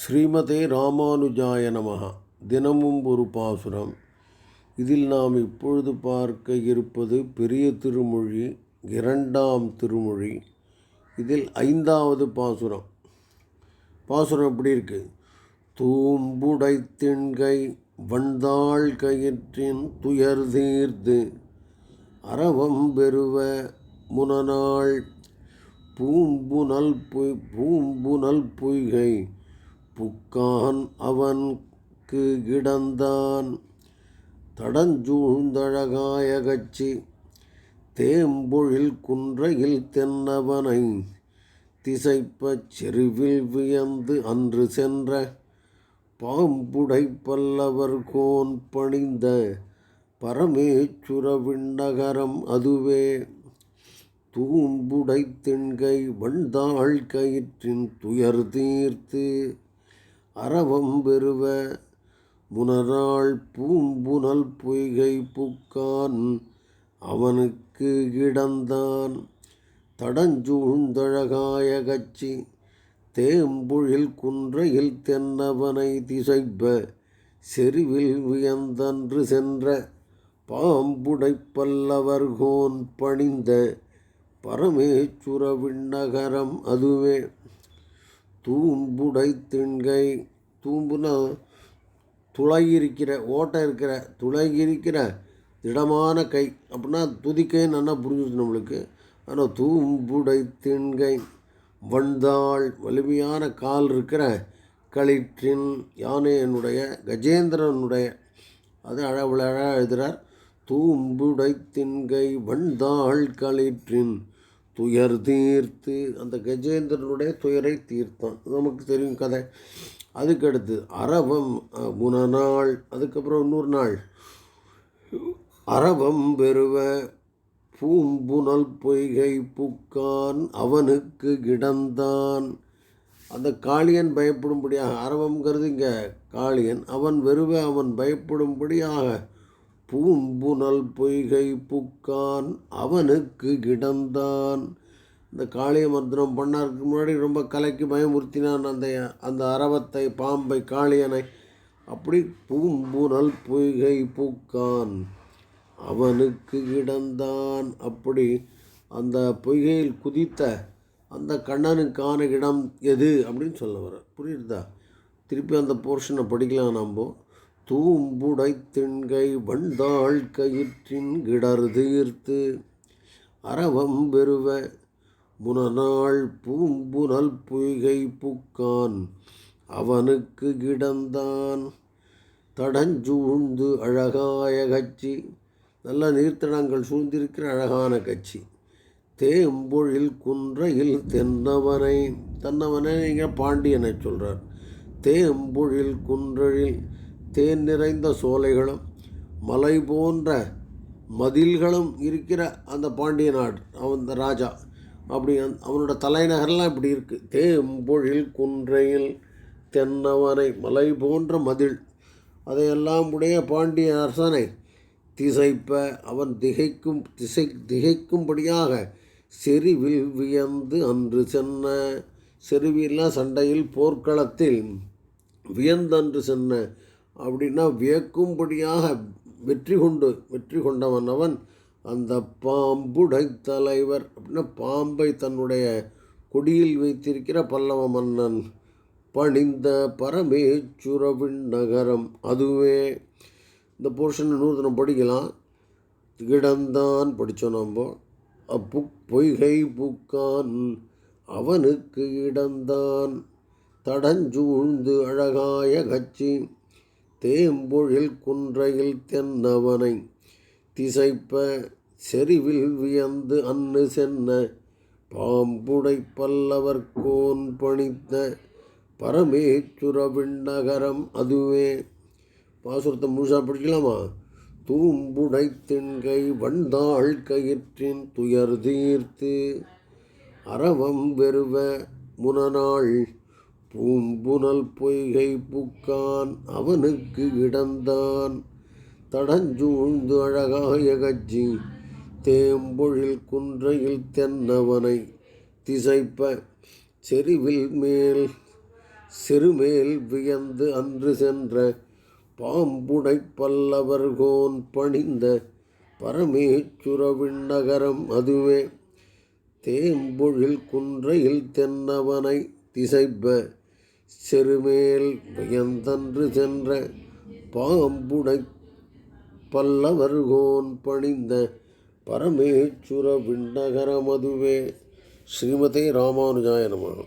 ஸ்ரீமதே ராமானுஜாய நமகா தினமும் ஒரு பாசுரம். இதில் நாம் இப்பொழுது பார்க்க இருப்பது பெரிய திருமொழி இரண்டாம் திருமொழி. இதில் ஐந்தாவது பாசுரம். பாசுரம் எப்படி இருக்கு? தூம்புடை திண்கை வந்தாள் கயிற்றின் துயர் தீர்த்து அரவம் பெறுவ முனநாள் பூம்புனல் பொய் பூம்புனல் பொய்கை. புக்கான் அவன்க்கு கிடந்தான். தடஞ்சூழ்ந்தழகாய கச்சி தேம்பொழில் குன்றையில் தென்னவனை திசைப்பச் செருவில் வியந்து அன்று சென்ற பாம்புடை பல்லவர் கோன் பணிந்த பரமேச்சுர விண்ணகரம் அதுவே. தூம்புடை திண்கை வண்டாள் கயிற்றின் துயர் தீர்த்து அரவம் பெறுவ. முனராள் பூம்புனல் பொய்கை புக்கான் அவனுக்கு கிடந்தான். தடஞ்சூழ்ந்தழகாய கச்சி தேம்புழில் குன்றையில் தென்னவனை திசைப்ப. செறிவில் வியந்தன்று சென்ற பாம்புடை பல்லவர்கோன் பணிந்த பரமேச்சுர விண்ணகரம் அதுவே. தூம்புடை திண்கை. தூம்புனா துளையிருக்கிற ஓட்டை இருக்கிற துளையிருக்கிற திடமான கை. அப்படின்னா துதிக்கை நல்லா புரிஞ்சிச்சு நம்மளுக்கு? ஆனால் தூம்புடை திண்கை. வந்தாள் வலிமையான கால் இருக்கிற களிற்றின் யானையனுடைய கஜேந்திரனுடைய. அது அழகு அழகாக எழுதுகிறார் தூம்புடை திண்கை வந்தாள் களிற்றின் துயர் தீர்த்து அந்த கஜேந்திரனுடைய துயரை தீர்த்தான். நமக்கு தெரியும் கதை. அதுக்கடுத்து அரவம் முனநாள் அதுக்கப்புறம் இன்னொரு நாள். அரவம் பெறுவ பூம்புனல் பொய்கை புக்கான் அவனுக்கு கிடந்தான். அந்த காளியன் பயப்படும்படியாக அரவம்ங்கிறது இங்கே காளியன் அவன் வெறுவ அவன் பயப்படும்படியாக பூம்புனல் பொய்கை புக்கான் அவனுக்கு கிடந்தான். இந்த காளிய மந்திரம் பண்ணாருக்கு முன்னாடி ரொம்ப கலைக்கு பயமுறுத்தினான் அந்த அந்த அரவத்தை பாம்பை காளியனை. அப்படி பூம்புனல் பொய்கை பூக்கான் அவனுக்கு கிடந்தான். அப்படி அந்த பொய்கையில் குதித்த அந்த கண்ணனுக்கான இடம் எது அப்படின்னு சொல்ல வர புரியுதா? திருப்பி அந்த போர்ஷனை படிக்கலாம் நம்ம. தூம்புடை திண்கை வண்டாள் கயிற்றின் கிடர் தீர்த்து அரவம் பெறுவ முனநாள் பூம்புனல் பொய்கை புக்கான் அவனுக்கு கிடந்தான். தடஞ்சூழ்ந்து அழகாய கட்சி நல்ல நீர்த்தடங்கள் சூழ்ந்திருக்கிற அழகான கட்சி தேம்பொழில் குன்றையில் தென்னவனை தன்னவனை நீங்கள் பாண்டியனை சொல்கிறார் தேம்பொழில் குன்றழில் தேன் நிறைந்த சோலைகளும் மலை போன்ற மதில்களும் இருக்கிற அந்த பாண்டிய நாடு அவன் அந்த ராஜா. அப்படி அவனோட தலைநகரெல்லாம் இப்படி இருக்குது தேம்பொழில் குன்றையில் தென்னவனை மலை போன்ற மதில். அதையெல்லாம் உடைய பாண்டிய அரசனை திசைப்ப அவன் திகைக்கும் திசை திகைக்கும்படியாக செறிவில் வியந்து அன்று சென்ன செருவிலாம் சண்டையில் போர்க்களத்தில் வியந்தன்று சென்ன அப்படின்னா வியக்கும்படியாக வெற்றி கொண்டு வெற்றி கொண்டவன் அவன். அந்த பாம்புடை தலைவர் அப்படின்னா பாம்பை தன்னுடைய கொடியில் வைத்திருக்கிற பல்லவ மன்னன். பணிந்த பரமேச்சுரவின் நகரம் அதுவே. இந்த போர்ஷன் நூதனம் படிக்கலாம். கிடந்தான் படித்தோம் நம்ம அப்பு பொய்கை புக்கான் அவனுக்கு இடந்தான். தடஞ்சூழ்ந்து அழகாய கச்சி. தேம்பொழில் குன்றையில் தென்னவனை திசைப்ப செறிவில் வியந்து அன்னு சென்ன பாம்புடை பல்லவர் கோன் பணித்த பரமேச்சுர விண்ணகரம் அதுவே. பாசுரத்தை முழுசாக படிக்கலாமா? தூம்புடை திண்கை வண்டாள் கயிற்றின் துயர் தீர்த்து அரவம் வெறுவ முனநாள் பூம்புனல் பொய்கை புக்கான் அவனுக்கு இடந்தான். தடஞ்சூழ்ந்து அழகாய கட்சி தேம்பொழில் குன்றையில் தென்னவனை திசைப்ப செறிவில் மேல் சிறுமேல் வியந்து அன்று சென்ற பாம்புடை பல்லவர்கோன் பணிந்த பரமேச்சுரவின் நகரம் அதுவே. தேம்பொழில் குன்றையில் தென்னவனை திசைப்ப செருமேல் வியந்தன்று சென்ற பாம்புடை பல்லவர்கோன் பணிந்த பரமேச்சுர விண்ணகரமதுவே. ஸ்ரீமதே ராமானுஜாய நமः.